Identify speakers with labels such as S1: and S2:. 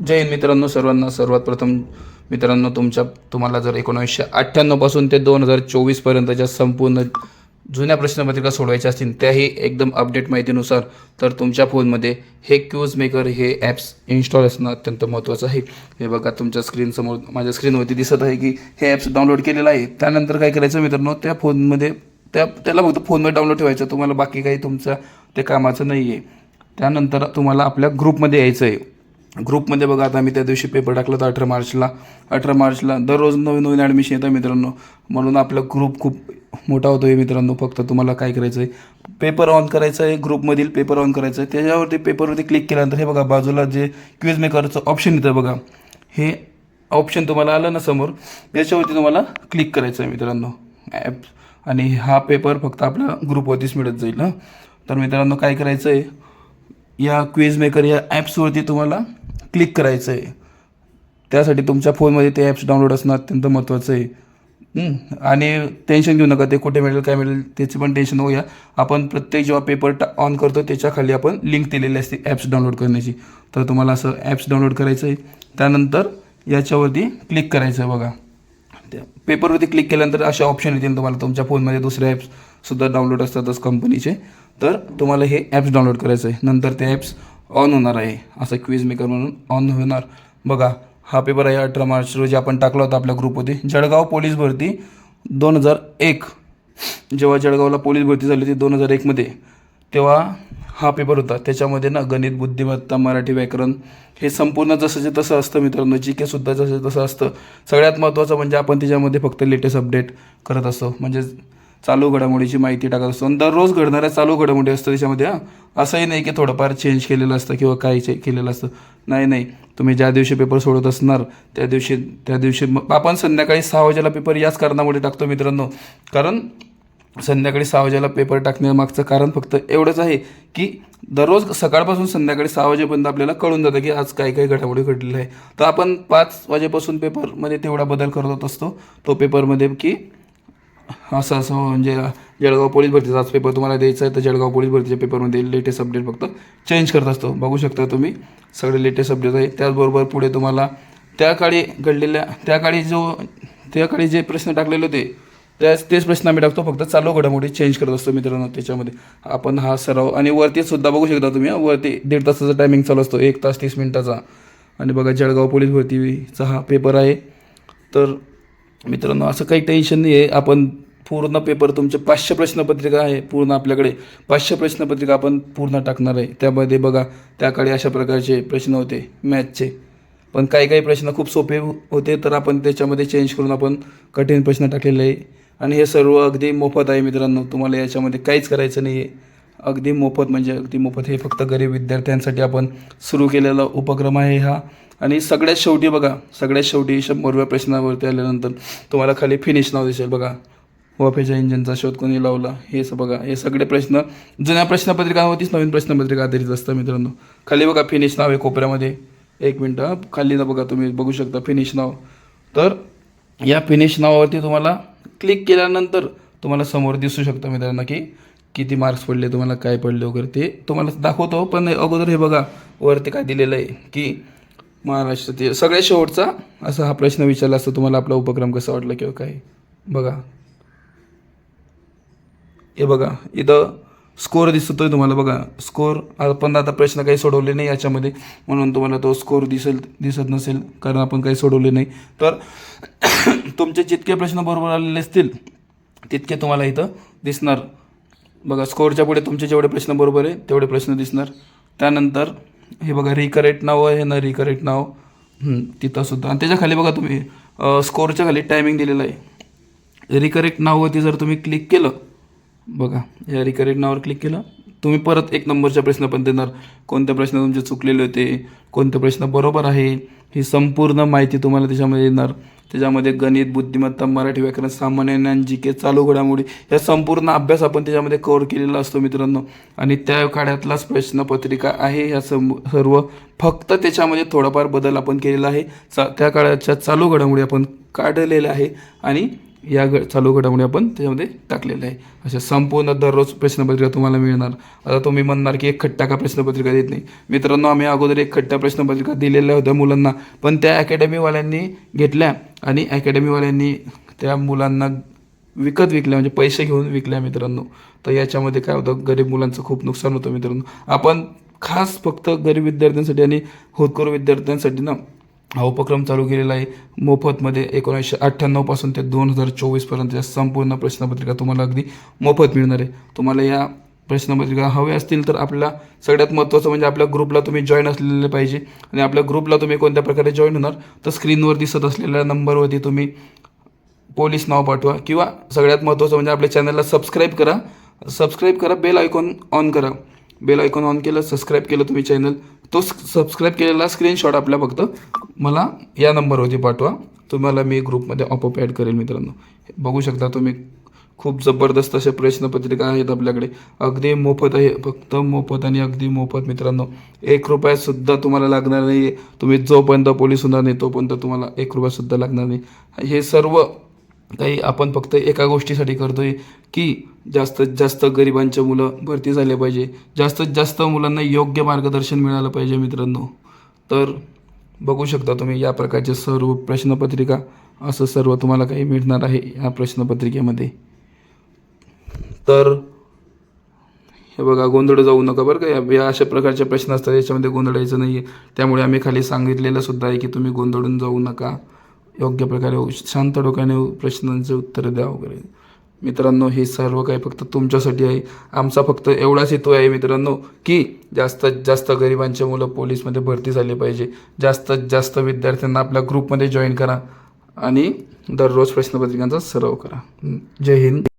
S1: जय हिंद मित्रांनो सर्वांना सर्वात प्रथम मित्रांनो तुमच्या तुम्हाला जर एकोणीसशे अठ्ठ्याण्णवपासून ते दोन हजार चोवीसपर्यंतच्या संपूर्ण जुन्या प्रश्नपत्रिका सोडवायच्या असतील त्याही एकदम अपडेट माहितीनुसार तर तुमच्या फोनमध्ये हे क्यूज मेकर हे ॲप्स इन्स्टॉल असणं अत्यंत महत्त्वाचं आहे. हे बघा तुमच्या स्क्रीनसमोर माझ्या स्क्रीनवरती दिसत आहे की हे ॲप्स डाउनलोड केलेलं आहे. त्यानंतर काय करायचं मित्रांनो त्या फोनमध्ये त्या त्याला फक्त फोनमध्ये डाउनलोड ठेवायचं तुम्हाला बाकी काही तुमचं ते कामाचं नाही आहे त्यानंतर तुम्हाला आपल्या ग्रुपमध्ये यायचं आहे ग्रुपमध्ये बघा आता मी त्या दिवशी पेपर टाकला होता अठरा मार्चला. अठरा मार्चला दररोज नवीन नवीन ॲडमिशन येतं मित्रांनो. म्हणून आपला ग्रुप खूप मोठा होतो आहे मित्रांनो. फक्त तुम्हाला काय करायचं आहे पेपर ऑन करायचं आहे ग्रुपमधील पेपर ऑन करायचं आहे त्याच्यावरती पेपरवरती क्लिक केल्यानंतर हे बघा बाजूला जे क्विज मेकरचं ऑप्शन येतं बघा. हे ऑप्शन तुम्हाला आलं ना समोर याच्यावरती तुम्हाला क्लिक करायचं आहे मित्रांनो. ॲप आणि हा पेपर फक्त आपल्या ग्रुपवरतीच मिळत जाईल हां. तर मित्रांनो काय करायचं आहे या क्विज मेकर या ॲप्सवरती तुम्हाला क्लिक करायचं आहे त्यासाठी तुमच्या फोनमध्ये ते ॲप्स डाउनलोड असणं अत्यंत महत्त्वाचं आहे. आणि टेन्शन घेऊ नका ते कुठे मिळेल काय मिळेल त्याची पण टेन्शन होऊया. आपण प्रत्येक जेव्हा पेपर टा ऑन करतो त्याच्याखाली आपण लिंक दिलेली असते ॲप्स डाउनलोड करण्याची. तर तुम्हाला असं ॲप्स डाउनलोड करायचं आहे त्यानंतर याच्यावरती क्लिक करायचं आहे बघा. त्या पेपरवरती क्लिक केल्यानंतर अशा ऑप्शन येतील तुम्हाला. तुमच्या फोनमध्ये दुसरे ॲप्ससुद्धा डाउनलोड असतातच कंपनीचे तर तुम्हाला हे ॲप्स डाउनलोड करायचं आहे नंतर ते ॲप्स ऑन होणार आहे. असं क्विज मेकर म्हणून ऑन होणार. बघा हा पेपर आहे अठरा मार्च रोजी आपण टाकला होता आपल्या ग्रुपमध्ये जळगाव पोलीस भरती दोन हजार एक. जेव्हा जळगावला पोलीस भरती झाली होती दोन हजार एकमध्ये तेव्हा हा पेपर होता. त्याच्यामध्ये ना गणित बुद्धिमत्ता मराठी व्याकरण हे संपूर्ण जसंचे तसं असतं मित्रांनो जी के सुद्धा जसं तसं असतं. सगळ्यात महत्त्वाचं म्हणजे आपण त्याच्यामध्ये फक्त लेटेस्ट अपडेट करत असतो. म्हणजे चालू घडामोडीची माहिती टाकत असतो. आणि दररोज घडणाऱ्या चालू घडामोडी असतं त्याच्यामध्ये हां. असंही नाही की थोडंफार चेंज केलेलं असतं किंवा काही चे केलेलं असतं. नाही नाही. तुम्ही ज्या दिवशी पेपर सोडत असणार त्या दिवशी त्या दिवशी मग आपण संध्याकाळी सहा वाजेला पेपर याच कारणामुळे टाकतो मित्रांनो. कारण संध्याकाळी सहा वाजेला पेपर टाकण्यामागचं कारण फक्त एवढंच आहे की दररोज सकाळपासून संध्याकाळी सहा वाजेपर्यंत आपल्याला कळून जातं की आज काय काय घडामोडी घडलेल्या आहे तर आपण पाच वाजेपासून पेपरमध्ये तेवढा बदल करत असतो. तो पेपरमध्ये की असं असं म्हणजे जळगाव पोलीस भरतीचा आज पेपर तुम्हाला द्यायचा आहे तर जळगाव पोलीस भरतीच्या पेपरमध्ये लेटेस्ट अपडेट फक्त चेंज करत असतो. बघू शकता तुम्ही सगळे लेटेस्ट अपडेट आहे. त्याचबरोबर पुढे तुम्हाला त्या काळी घडलेल्या त्या काळी जो त्या काळी जे प्रश्न टाकलेले होते त्याच तेच प्रश्न आम्ही टाकतो. फक्त चालू घडामोडी चेंज करत असतो मित्रांनो त्याच्यामध्ये. आपण हा सराव आणि वरती सुद्धा बघू शकता तुम्ही वरती दीड तासाचा टायमिंग चालू असतो. एक तास तीस मिनिटाचा. आणि बघा जळगाव पोलीस भरतीचा हा पेपर आहे. तर मित्रांनो असं काही टेन्शन नाही आहे आपण पूर्ण पेपर तुमचे पाचशे प्रश्नपत्रिका आहे पूर्ण आपल्याकडे पाचशे प्रश्नपत्रिका आपण पूर्ण टाकणार आहे. त्यामध्ये बघा त्याकडे अशा प्रकारचे प्रश्न होते मॅथचे पण काही काही प्रश्न खूप सोपे होते तर आपण त्याच्यामध्ये चेंज करून आपण कठीण प्रश्न टाकलेले आहे. आणि हे सर्व अगदी मोफत आहे मित्रांनो तुम्हाला याच्यामध्ये काहीच करायचं नाही आहे अगदी मोफत म्हणजे अगदी मोफत हे फक्त गरीब विद्यार्थ्यांसाठी आपण सुरू केलेला उपक्रम आहे हा. आणि सगळ्यात शेवटी बघा सगळ्यात शेवटी शंभरव्या प्रश्नावरती आल्यानंतर तुम्हाला खाली फिनिश नाव दिसेल बघा. वफेच्या इंजिनचा शोध कोणी लावला? हे बघा. हे सगळे प्रश्न जुन्या प्रश्नपत्रिकांवरतीच नवीन प्रश्नपत्रिका आधारित असतं मित्रांनो. खाली बघा फिनिश नाव आहे कोपऱ्यामध्ये. एक मिनटं खाली ना बघा तुम्ही बघू शकता फिनिश नाव. तर या फिनिश नावावरती तुम्हाला क्लिक केल्यानंतर तुम्हाला समोर दिसू शकतं मित्रांनो की किती मार्क्स पडले तुम्हाला काय पडले वगैरे ते तुम्हाला दाखवतो. पण अगोदर हे बघा वरती काय दिलेलं आहे की महाराष्ट्रातील सगळ्या शेवटचा असा हा प्रश्न विचारला असतो तुम्हाला आपला उपक्रम कसा वाटला किंवा काय. बघा. हे बघा इथं स्कोर दिसतोय तुम्हाला. बघा स्कोर आपण आता प्रश्न काही सोडवले नाही याच्यामध्ये. म्हणून तुम्हाला तो स्कोर दिसेल दिसत नसेल कारण आपण काही सोडवले नाही. तर तुमचे जितके प्रश्न बरोबर आलेले असतील तितके तुम्हाला इथं दिसणार. बघा स्कोरच्या पुढे तुमचे जेवढे प्रश्न बरोबर आहे तेवढे प्रश्न दिसणार. त्यानंतर हे बघा रिकरेक्ट नाव आहे ना रिकरेक्ट नाव? तिथंसुद्धा तिथं सुद्धा. आणि त्याच्याखाली बघा तुम्ही अ, स्कोरच्या खाली टायमिंग दिलेला आहे. रिकरेक्ट नाववरती जर तुम्ही क्लिक केलं बघा या रिकरेक्ट नावावर क्लिक केलं. तुम्ही परत एक नंबरच्या प्रश्न पण देणार. कोणते प्रश्न तुमचे चुकलेले होते? कोणते प्रश्न बरोबर आहे? ही संपूर्ण माहिती तुम्हाला त्याच्यामध्ये येणार. त्याच्यामध्ये गणित बुद्धिमत्ता मराठी व्याकरण सामान्य ज्ञान जी के चालू घडामोडी या संपूर्ण अभ्यास आपण त्याच्यामध्ये कव्हर केलेला असतो मित्रांनो. आणि त्या काळातलाच प्रश्नपत्रिका आहे. ह्या सम सर्व फक्त त्याच्यामध्ये थोडाफार बदल आपण केलेला आहे. चा त्या काळाच्या चालू घडामोडी आपण काढलेल्या आहे. आणि या ग चालू घडामोडी आपण त्याच्यामध्ये टाकलेलं आहे. अशा संपूर्ण दररोज प्रश्नपत्रिका तुम्हाला मिळणार. आता तुम्ही म्हणणार की एक खट्टा का प्रश्नपत्रिका देत नाही? मित्रांनो आम्ही अगोदर एक खट्टा प्रश्नपत्रिका दिलेल्या होत्या मुलांना. पण त्या अकॅडमीवाल्यांनी घेतल्या आणि अकॅडमीवाल्यांनी त्या मुलांना विकत विकल्या म्हणजे पैसे घेऊन विकल्या मित्रांनो. तर याच्यामध्ये काय होतं? गरीब मुलांचं खूप नुकसान होतं मित्रांनो. आपण खास फक्त गरीब विद्यार्थ्यांसाठी आणि होतकरू विद्यार्थ्यांसाठी ना हा उपक्रम चालू केलेला आहे. मोफतमध्ये एकोणीसशे अठ्ठ्याण्णवपासून ते दोन हजार चोवीसपर्यंतच्या संपूर्ण प्रश्नपत्रिका तुम्हाला अगदी मोफत मिळणार आहे. तुम्हाला या प्रश्नपत्रिका हवे असतील तर आपल्याला सगळ्यात महत्त्वाचं म्हणजे आपल्या ग्रुपला तुम्ही जॉईन असलेले पाहिजे. आणि आपल्या ग्रुपला तुम्ही कोणत्या प्रकारे जॉईन होणार तर स्क्रीनवर दिसत असलेल्या नंबरवरती तुम्ही पोलीस नाव पाठवा किंवा सगळ्यात महत्त्वाचं म्हणजे आपल्या चॅनलला सबस्क्राईब करा. सबस्क्राईब करा बेल आयकॉन ऑन करा. बेल आयकॉन ऑन केलं सबस्क्राईब केलं तुम्ही चॅनल तो सबस्क्राईब केलेला स्क्रीनशॉट आपल्या फक्त. मला या नंबरवरती पाठवा. तुम्हाला मी ग्रुपमध्ये ऑपअप ॲड करेल मित्रांनो. बघू शकता तुम्ही. खूप जबरदस्त अशा प्रश्नपत्रिका आहेत आपल्याकडे. अगदी मोफत आहे. फक्त मोफत आणि अगदी मोफत मित्रांनो. एक रुपयासुद्धा तुम्हाला लागणार नाही तुम्ही जोपर्यंत पोलीस होणार नाही तोपर्यंत तुम्हाला एक रुपयासुद्धा लागणार नाही. हे सर्व काही आपण फक्त एका गोष्टीसाठी करतो आहे की जास्तीत जास्त गरिबांच्या मुलं भरती झाले पाहिजे. जास्तीत जास्त मुलांना योग्य मार्गदर्शन मिळालं पाहिजे मित्रांनो. तर बघू शकता तुम्ही या प्रकारचे सर्व प्रश्नपत्रिका. असं सर्व तुम्हाला काही मिळणार आहे या प्रश्नपत्रिकेमध्ये. तर हे बघा गोंधळ जाऊ नका बरं का. या या अशा प्रकारचे प्रश्न असतात याच्यामध्ये गोंधळायचं नाही आहे त्यामुळे आम्ही खाली सांगितलेलं सुद्धा आहे की तुम्ही गोंधळून जाऊ नका. योग्य प्रकारे शांत डोक्याने प्रश्नांचे उत्तरं द्या वगैरे. मित्रांनो हे सर्व काही फक्त तुमच्यासाठी आहे. आमचा फक्त एवढाच हेतू आहे मित्रांनो की जास्तीत जास्त गरिबांचे मुलं पोलीसमध्ये भरती झाली पाहिजे. जास्तीत जास्त विद्यार्थ्यांना आपल्या ग्रुपमध्ये जॉईन करा आणि दररोज प्रश्नपत्रिकांचा सराव करा. जय हिंद.